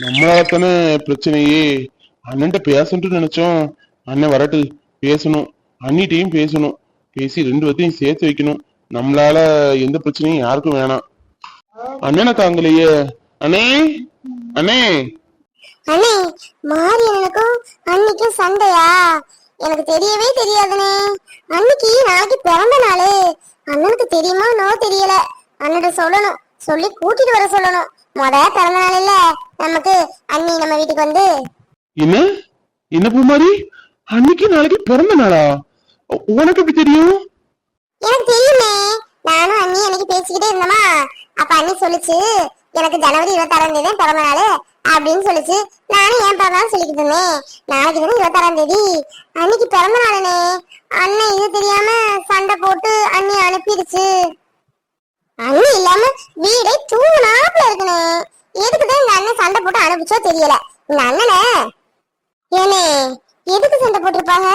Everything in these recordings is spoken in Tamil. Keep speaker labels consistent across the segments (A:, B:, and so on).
A: நம்மளால தானே பிரச்சனையே? அண்ணன்ட்ட பேசணும்னு நினைச்சோம். அண்ணன் வரட்டு பேசணும். அண்ணிட்டையும் பேசணும். பேசி ரெண்டு பேர்த்தையும் சேர்த்து வைக்கணும். நம்மளால எந்த பிரச்சனையும் யாருக்கும் வேணாம். அண்ணனை தாங்கலையே. அண்ணே அண்ணே.
B: அண்ணே மாரியண்ணனுக்கும் அன்னைக்கும் சண்டையா? எனக்கு தெரியவே தெரியாதுனே அன்னைக்கு நாளைக்கு பிறந்த நாளு. அண்ணனுக்கு தெரியுமா நோ தெரியல. அண்ணன் சொல்லணும். சொல்லி கூட்டிட்டு வர சொல்லணும். முத பிறந்த நாள் இல்ல நமக்கு அண்ணி நம்ம வீட்டுக்கு வந்து
A: என்ன? என்ன பூமாரி? அன்னைக்கு நாளைக்கு பிறந்த நாளா? உனக்கு எப்படி தெரியும்?
B: எனக்கு தெரியுமே. நானும் அண்ணி அன்னைக்கு பேசிக்கிட்டே இருந்தோமா? அப்ப அண்ணி சொல்லுச்சு எனக்கு ஜனவரி இருபத்தாறாம் தேதி பிறந்த நாள் அப்படின்னு சொல்லுச்சு. நானும் ஏன் பிறந்த நாள் சொல்லிக்கிட்டு இருந்தேன். நாளைக்கு தானே இருபத்தாறாம் தேதி? அன்னைக்கு பிறந்த நாளுனே. அண்ணன் இது தெரியாம சண்டை போட்டு அண்ணி அனுப்பிடுச்சு. அண்ணி இல்லாம வீடே இருக்குனே எதுக்குதான் இந்த அண்ணன் சண்டை போட்டு அனுப்பிச்சோ தெரியல. இந்த அண்ணனை. ஏனே எதுக்கு சண்டை போட்டிருப்பாங்க?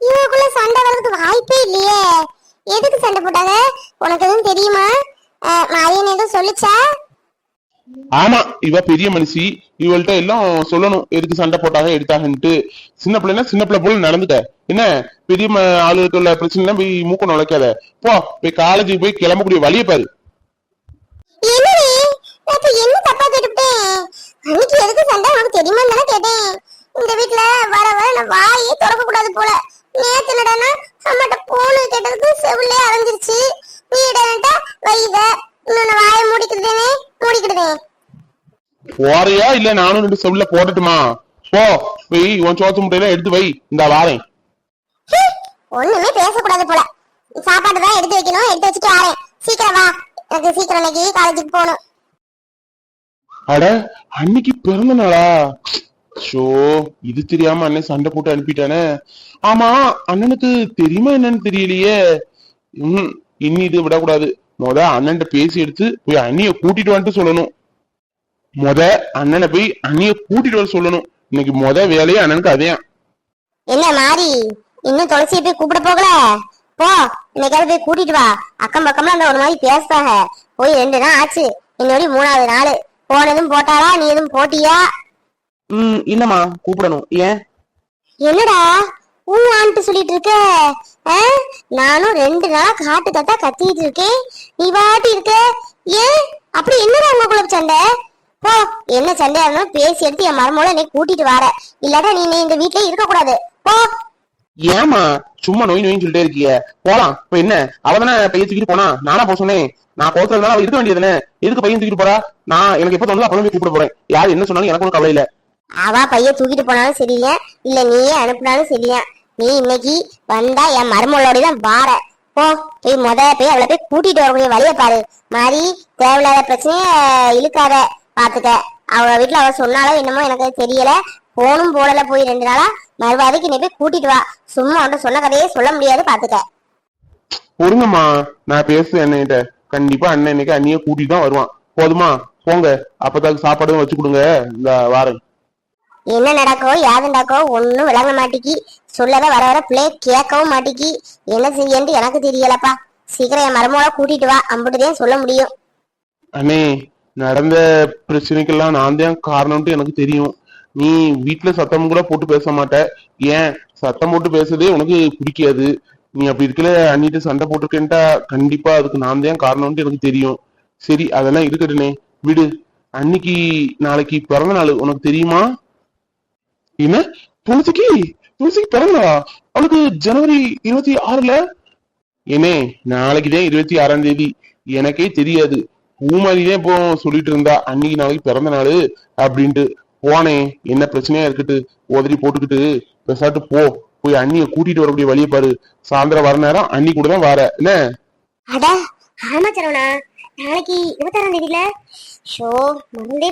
B: இவங்களுக்குள்ள சண்டை வர்றதுக்கு வாய்ப்பே இல்லையே. எதுக்கு சண்டை போட்டாங்க? உனக்கு எதுவும் தெரியுமா? மாரியன் எதுவும் சொல்லுச்சா?
A: ஆமா இவ பெரிய மனுஷி. இவள்கிட்ட எல்லாம் சொல்லணும். எதுக்கு சண்டை போட்டாங்க எடுத்தாங்கன்ட்டு. சின்ன பிள்ளைனா சின்ன பிள்ளை போல நடந்துட்ட. என்ன? பெரிய ஆளுகளுக்கு உள்ள பிரச்சனை போய் மூக்க நுழைக்காத. போ போய் காலேஜுக்கு போய் கிளம்பக்கூடிய வழியை பாரு
B: என்னடி நான் இப்ப என்ன தப்பா கேட்டுவிட்டேன் அன்னைக்கு எதுக்கு சண்டை? உனக்கு தெரியுமான்னு தானே கேட்டேன். இந்த வீட்ல வர வர நான் வாயே திறக்க கூடாது போல. நேத்து என்னடானா அம்மாட்ட போனு கேட்டதுக்கு செவிலே அரைஞ்சிருச்சு நீ இடன்ட்டா வைத இன்னொன்னு வாயை மூடிக்கிடுதேனே மூடிக்கிடுதேன்
A: போறியா? இல்ல நானும் ரெண்டு செவ்ல போடட்டுமா போ. போய் உன் சோத்து முட்டையில எடுத்து வை. இந்த வாரேன்.
B: ஒண்ணுமே பேசக்கூடாது போல. சாப்பாடு தான் எடுத்து வைக்கணும். எடுத்து வச்சுட்டு வரேன். சீக்கிரம் வா. எனக்கு சீக்கிரம் இன்னைக்கு காலேஜுக்கு போகணும்.
A: அட அன்னைக்கு பிறந்த நாளா? ஷோ இது தெரியாம அண்ணன் சண்டை போட்டு அனுப்பிட்டானே. ஆமா அண்ணனுக்கு தெரியுமா என்னன்னு தெரியலையே. ம் இனி இது விடக்கூடாது. முத அண்ணன்ட்ட பேசி எடுத்து போய் அண்ணிய கூட்டிட்டு வந்துட்டு சொல்லணும். முத அண்ணனை போய் அண்ணிய கூட்டிட்டு வர சொல்லணும். இன்னைக்கு முத வேலையே அண்ணனுக்கு அதே.
B: என்ன மாறி? இன்னும் துளசியை போய் கூப்பிட போகல? போ இன்னைக்காவது போய் கூட்டிட்டு வா. அக்கம் பக்கம்லாம் அந்த ஒரு மாதிரி பேசுறாங்க. போய் ரெண்டு நாள் ஆச்சு. இன்னொரு மூணாவது நாள். போனதும் போட்டாளா நீ எதுவும் போட்டியா?
C: ம் இல்லம்மா கூப்பிடணும். ஏன்?
B: என்னடா? ஊ ஆன்ட்டு சொல்லிட்டு இருக்க? நானும் ரெண்டு நாளா காட்டு கத்தா கத்திட்டு இருக்கேன். நீ பாட்டி இருக்க. ஏன்? அப்படி என்னடா உங்களுக்குள்ள சண்டை? போ என்ன சண்டையா இருந்தாலும் பேசி எடுத்து என் மருமகளை நீ கூட்டிட்டு வர இல்லாட்டா நீ நீ இந்த வீட்லயே இருக்க கூடாது போ.
A: ஏமா சும்மா நோய் நோயின்னு சொல்லிட்டே இருக்கிய. போலாம். இப்ப என்ன? அவ தானே பையன் தூக்கிட்டு போனா? நானா போக சொன்னேன். நான் கோத்துல அவ இருக்க வேண்டியதுனே எதுக்கு பையன் தூக்கிட்டு போறா? நான் எனக்கு எப்ப தோணுதோ அப்பவே கூப்பிட போறேன். யார் என்ன சொன்னாலும் எனக்கு ஒன்றும் கவலை இல்ல.
B: அவ பையன் தூக்கிட்டு போனாலும் சரியா இல்ல நீயே அனுப்புனாலும் சரியா நீ இன்னைக்கு வந்தா என் மருமகளோட தான் வார. போ போய் முத போய் அவளை போய் கூட்டிட்டு வரக்கூடிய வழிய பாரு. மாதிரி தேவையில்லாத பிரச்சனைய இழுக்காத. பாத்துக்க அவ வீட்டுல அவ சொன்னாலும் என்னமோ எனக்கு தெரியல. போனும் போடல போய் ரெண்டு நாளா மறுவாதைக்கு நீ போய் கூட்டிட்டு வா. சும்மா அவன்கிட்ட சொன்ன கதையே சொல்ல முடியாது பாத்துக்க.
A: பொறுங்கம்மா நான் பேசுறேன் அண்ணன்கிட்ட. கண்டிப்பா அண்ணன் இன்னைக்கு அண்ணிய கூட்டிட்டு தான் வருவான். போதுமா? போங்க. அப்பதாக்கு சாப்பாடும் வச்சு கொடுங்க இந்த வாரேன்
B: என்ன நடக்கோ யாது நடக்கோ ஒன்னும் விளங்க மாட்டிக்கி. சொல்லத வர வர பிள்ளை கேட்கவும் மாட்டிக்கி. என்ன செய்யன்னு எனக்கு தெரியலப்பா. சீக்கிரம் என் மருமகளை கூட்டிட்டு வா. அம்புட்டுதான் சொல்ல முடியும்.
A: அண்ணே நடந்த பிரச்சனைக்கெல்லாம் நான் தான் காரணம்ட்டு எனக்கு தெரியும். நீ வீட்டுல சத்தம் கூட போட்டு பேச மாட்ட. ஏன்? சத்தம் போட்டு பேசுறதே உனக்கு பிடிக்காது. நீ அப்படி இருக்கல அண்ணிட்டு சண்டை போட்டிருக்கேன்ட்டா கண்டிப்பா அதுக்கு நான் தான் காரணம்னு எனக்கு தெரியும். சரி அதெல்லாம் இருக்கட்டுனே விடு. அன்னைக்கு நாளைக்கு பிறந்த நாள். உனக்கு தெரியுமா? என்ன? துளசிக்கு? துளசிக்கு பிறந்தா அவனுக்கு அவளுக்கு ஜனவரி இருபத்தி ஆறுல? ஏனே நாளைக்குதான் இருபத்தி ஆறாம் தேதி. எனக்கே தெரியாது. பூமாரிதான் இப்போ சொல்லிட்டு இருந்தா. அன்னைக்கு நாளைக்கு பிறந்த நாள் அப்படின்ட்டு. போனேன் என்ன பிரச்சனையா இருக்கட்டு உதறி போட்டுக்கிட்டு பெசாட்டு போ. போய் அண்ணிய கூட்டிட்டு வரக்கூடிய வழியை பாரு. சாயந்தரம் வர நேரம் அண்ணி கூட தான் வர. என்ன?
B: அட ஆமா சரவணா. நாளைக்கு இருபத்தாறாம் தேதியில. ஷோ மறந்தே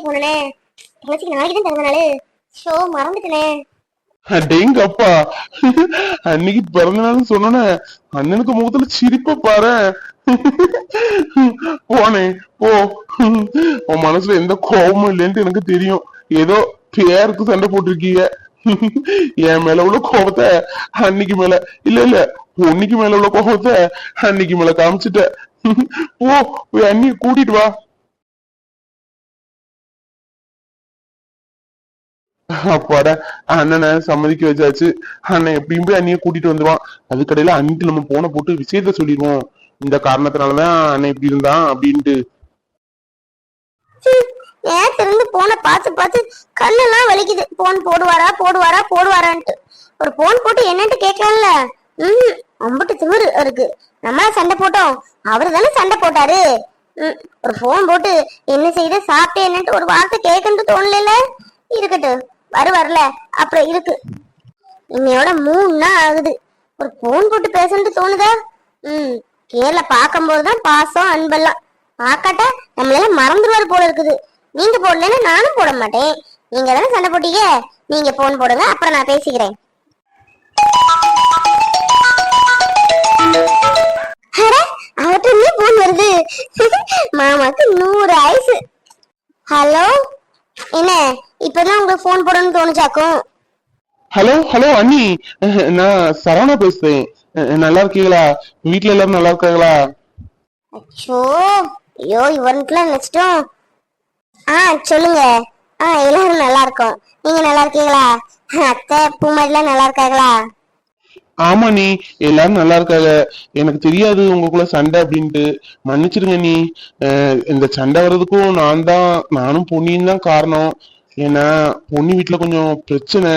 B: துளசிக்கு நாளைக்கு தான் பிறந்த நாள். ஷோ மறந்துட்டனே.
A: அடேங்க அப்பா அன்னைக்கு பிறந்த நாள்னு சொன்னோன்னே அண்ணனுக்கு முகத்துல சிரிப்ப பாரு. போனே போ. உன் மனசுல எந்த கோபமும் இல்லைன்ட்டு எனக்கு தெரியும். ஏதோ பேருக்கு சண்டை போட்டிருக்கீங்க. என் மேல உள்ள கோபத்தை அன்னைக்கு மேல இல்ல இல்ல பொன்னிக்கு மேல உள்ள கோபத்தை அன்னைக்கு மேல காமிச்சிட்ட. போ போய் அண்ணிய கூட்டிட்டு வா. அப்பாட அண்ணனை சம்மதிக்க வச்சாச்சு. அண்ணன் எப்படியும் போய் அண்ணிய கூட்டிட்டு வந்துருவான். அதுக்கடையில அன்னைக்கு நம்ம போன போட்டு விஷயத்த சொல்லிடுவோம். இந்த காரணத்தினாலதான் அண்ணன் இப்படி இருந்தான் அப்படின்ட்டு.
B: நேத்து இருந்து போனை பார்த்து பார்த்து கண்ணெல்லாம் வலிக்குது. போன் போடுவாரா போடுவாரா போடுவாரான்ட்டு. ஒரு போன் போட்டு என்னன்ட்டு கேட்கலாம்ல? ம் அம்பட்டு திமிரு இருக்கு. நம்ம சண்டை போட்டோம். அவரு தானே சண்டை போட்டாரு. ம், ஒரு போன் போட்டு என்ன செய்த சாப்பிட்டே என்னன்ட்டு ஒரு வார்த்தை கேட்கணும்னு தோணல இருக்கட்டும் வரு வரல. அப்புறம் இருக்கு. இன்னையோட மூணு நாள் ஆகுது. ஒரு போன் போட்டு பேசணும்னு தோணுதா? ம் கேரளா பார்க்கும்போது தான் பாசம் அன்பெல்லாம். பார்க்காட்டா நம்மளால மறந்துடுவார் போல இருக்குது. நீங்க போடலன்னா நானும் போட மாட்டேன். நீங்க தானே சண்டை போட்டீங்க? நீங்க போன் போடுங்க அப்புறம் நான் பேசிக்கிறேன். அவர்ட்ட போன் வருது. மாமாக்கு நூறு ஆயுசு ஹலோ என்ன இப்பதான் உங்களுக்கு போன் போடணும்னு தோணுச்சாக்கும்?
A: ஹலோ ஹலோ அண்ணி. நான் சரவணா பேசுறேன். நல்லா இருக்கீங்களா? வீட்ல எல்லாரும் நல்லா இருக்காங்களா?
B: அச்சோ ஐயோ இவனுக்குலாம் நினைச்சிட்டோம் ஆ சொல்லுங்க. ஆ எல்லாரும் நல்லா இருக்கோம். நீங்க நல்லா இருக்கீங்களா? அத்தை பூமாரிலாம் நல்லா இருக்காங்களா?
A: ஆமா நீ. எல்லாரும் நல்லா இருக்காங்க. எனக்கு தெரியாது உங்களுக்குள்ள சண்டை அப்படின்ட்டு. மன்னிச்சிருங்க நீ. அஹ், இந்த சண்டை வர்றதுக்கும் நான் தான் நானும் பொன்னியும் தான் காரணம். ஏன்னா பொண்ணு வீட்டுல கொஞ்சம் பிரச்சனை.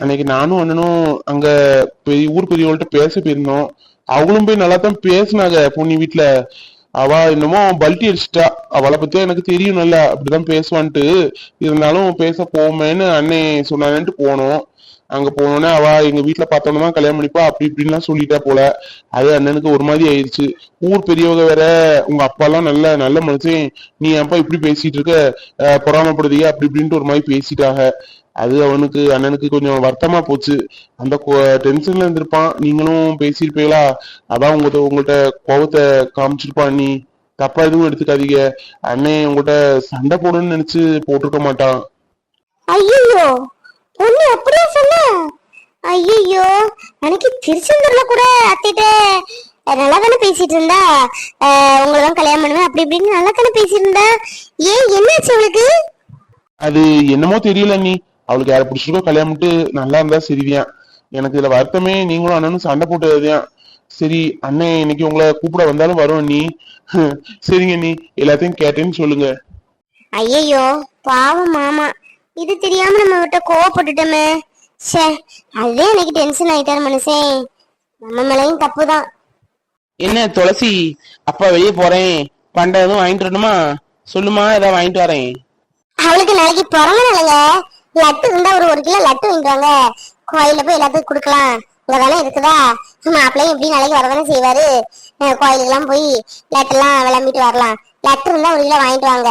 A: அன்னைக்கு நானும் அண்ணனும் அங்க பெரிய ஊர் பெரியவங்கள்ட்ட பேச போயிருந்தோம். அவங்களும் போய் நல்லா தான் பேசினாங்க பொண்ணு வீட்டுல அவ என்னமோ பல்ட்டி அடிச்சிட்டா. அவளை பத்தி எனக்கு தெரியும் நல்லா அப்படிதான் பேசுவான்ட்டு. இருந்தாலும் பேச போமேன்னு அண்ணே சொன்னாங்கன்ட்டு போனோம். அங்க போனோடனே அவ எங்க வீட்டுல பார்த்தோன்னு தான் கல்யாணம் பண்ணிப்பா அப்படி இப்படின்லாம் சொல்லிட்டா போல. அது அண்ணனுக்கு ஒரு மாதிரி ஆயிடுச்சு ஊர் பெரியவங்க வேற உங்க அப்பா எல்லாம் நல்ல நல்ல மனுஷன். நீ அப்பா இப்படி பேசிட்டு இருக்க? பொறாமப்படுதியா? அப்படி இப்படின்ட்டு ஒரு மாதிரி பேசிட்டாங்க. அது அவனுக்கு அண்ணனுக்கு கொஞ்சம் வருத்தமா போச்சு. அந்த டென்ஷன்ல இருந்திருப்பான். நீங்களும் பேசியிருப்பீங்களா? அதான் உங்கள்கிட்ட உங்கள்கிட்ட கோபத்தை காமிச்சிருப்பான் நீ தப்பா எதுவும் எடுத்துக்காதீங்க. அண்ணே உங்கள்கிட்ட சண்டை போடணும்னு நினைச்சு போட்டிருக்க மாட்டான்.
B: ஐயோ பொண்ணு அப்படியே சொன்ன. ஐயோ அன்னைக்கு திருச்செந்தூர்ல கூட அத்திட்ட நல்லா தானே பேசிட்டு இருந்தா? உங்களை தான் கல்யாணம் பண்ணுவேன் அப்படி இப்படின்னு நல்லா தானே பேசிட்டு இருந்தா? ஏன் என்னாச்சு அவளுக்கு
A: அது என்னமோ தெரியல நீ அவளுக்கு யாரை பிடிச்சிருக்கோ கல்யாணம் பண்ணிட்டு நல்லா இருந்தா சரிதான் எனக்கு இதுல வருத்தமே நீங்களும் அண்ணனும் சண்டை போட்டதுதான். சரி அண்ணன் இன்னைக்கு உங்களை கூப்பிட வந்தாலும் வரும் நீ. சரிங்க நீ. எல்லாத்தையும் கேட்டேன்னு சொல்லுங்க.
B: ஐயோ பாவம் மாமா. இது தெரியாம நம்ம விட்ட கோவப்பட்டுட்டோமே. ச்சே அதே எனக்கு டென்ஷன் ஆயிட்டாரு மனுஷன் நம்ம மேலையும் தப்புதான்.
C: என்ன துளசி அப்பா வெளியே போறேன். பண்டை எதுவும் வாங்கிட்டு வரணுமா? சொல்லுமா ஏதாவது வாங்கிட்டு வரேன்.
B: அவளுக்கு நாளைக்கு பிறந்த நாளுங்க. லட்டு இருந்தா ஒரு ஒரு கிலோ லட்டு வாங்கிடுவாங்க கோயில போய் எல்லாத்துக்கும் கொடுக்கலாம். இங்க தானே இருக்குதா? மாப்பிள்ளையும் எப்படி நாளைக்கு வரதானே செய்வாரு. கோயிலுக்கெல்லாம் போய் லட்டு எல்லாம் விளம்பிட்டு வரலாம். லட்டு இருந்தா ஒரு கிலோ வாங்கிட்டு வாங்க.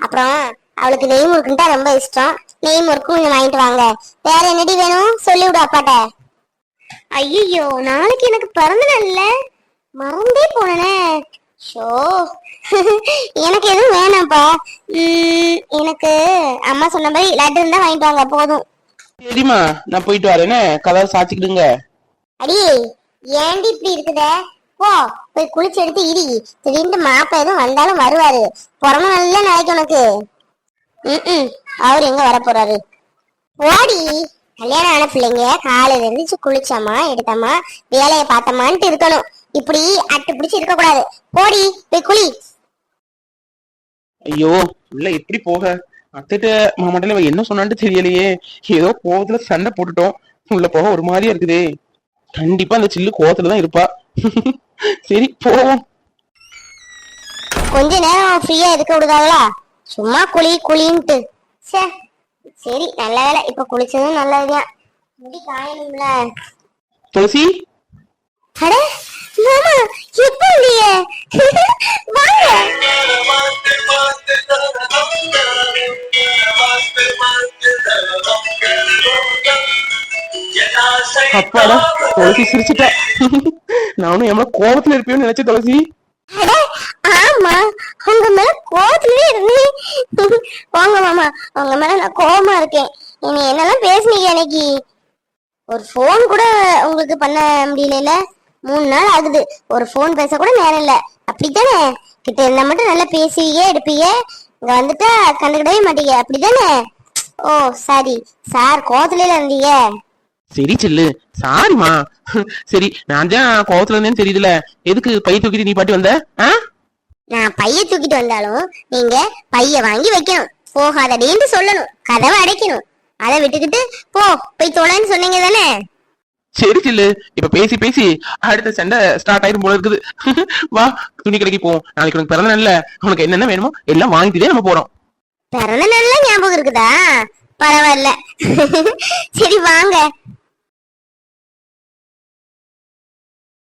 B: அப்புறம் அவளுக்கு நெய் முறுக்குன்ட்டா ரொம்ப இஷ்டம். நெய் முறுக்கும் கொஞ்சம் வாங்கிட்டு வாங்க. வேற என்னடி வேணும்? சொல்லி விடு அப்பாட்ட. ஐயோ நாளைக்கு எனக்கு பிறந்த நாள் மறந்தே போனேனே. ஷோ. எனக்கு எதுவும் வேணாம்ப்பா. எனக்கு அம்மா சொன்ன மாதிரி லட்டு இருந்தா வாங்கிட்டு வாங்க போதும்.
C: சரிம்மா நான் போயிட்டு வரேனே. கதவை சாச்சிக்கிடுங்க
B: அடி ஏன்டி இப்படி இருக்குத? போ போய் குளிச்சு எடுத்து இடி. திடீர்னு மாப்ப எதுவும் வந்தாலும் வருவாரு. பிறந்த நல்ல நாளைக்கு உனக்கு. ம் அவர் எங்க வர போறாரு? ஓடி கல்யாணம் ஆன பிள்ளைங்க காலையில இருந்துச்சு குளிச்சாமா எடுத்தாமா வேலையை பார்த்தமான்ட்டு இருக்கணும். இப்படி அட்டு பிடிச்சு இருக்க கூடாது. போடி போய் குளி.
C: ஐயோ உள்ள எப்படி போக. அத்தைட்ட மாமாட்டில இவ என்ன சொன்னான்னு தெரியலையே. ஏதோ கோவத்துல சண்டை போட்டுட்டோம். உள்ள போக ஒரு மாதிரியா இருக்குதே. கண்டிப்பா அந்த சில்லு கோவத்துல தான் இருப்பா. சரி போவோம்.
B: கொஞ்ச நேரம் ஃப்ரீயா இருக்க விடுதாங்களா? சும்மா குளி குளின்ட்டு. சே சரி நல்ல வேலை இப்ப குளிச்சதும் நல்லதுதான். முடி காயணும்ல.
C: துளசி?
B: அட மாமா எப்ப வந்தீங்க வாங்க.
C: அப்பாடா துளசி சிரிச்சுட்டா. நானும் எவ்வளவு கோவத்துல இருப்பேன்னு நினைச்சேன் துளசி?
B: அட ஆமா. உங்க மேல கோவத்திலே இருந்தேன் வாங்க மாமா. உங்க மேல நான் கோவமா இருக்கேன். நீ என்னெல்லாம் பேசுனீங்க அன்னைக்கு? ஒரு ஃபோன் கூட உங்களுக்கு பண்ண முடியல மூணு நாள் ஆகுது. ஒரு ஃபோன் பேச கூட நேரம் இல்ல. அப்படித்தானே? கிட்ட இருந்தா மட்டும் நல்லா பேசுவீங்க எடுப்பீங்க இங்க வந்துட்டா கண்டுக்கிடவே மாட்டீங்க. அப்படிதானே ஓ சரி. சார் கோவத்துல இருந்தீங்க.
A: சரி சில்லு. சாரிம்மா. சரி நான் தான் கோவத்துல இருந்தேன்னு தெரியுதுல. எதுக்கு பை தூக்கிட்டு நீ பாட்டி வந்த? ஆ?
B: நான் பைய தூக்கிட்டு வந்தாலும் நீங்க பைய வாங்கி வைக்கணும். போகாதடின்னு சொல்லணும். கதவை அடைக்கணும். அதை விட்டுக்கிட்டு போ போய் தொலைன்னு சொன்னீங்க தானே?
A: சரி சில்லு இப்ப பேசி பேசி அடுத்த சண்டை ஸ்டார்ட் ஆயிரும் போல இருக்குது. வா துணி கடைக்கு போவோம் நாளைக்கு உனக்கு பிறந்த நாள்ல. உனக்கு என்னென்ன வேணுமோ எல்லாம் வாங்கிட்டே நம்ம போறோம்.
B: பிறந்த நல்ல ஞாபகம் இருக்குதா? பரவாயில்ல. சரி வாங்க.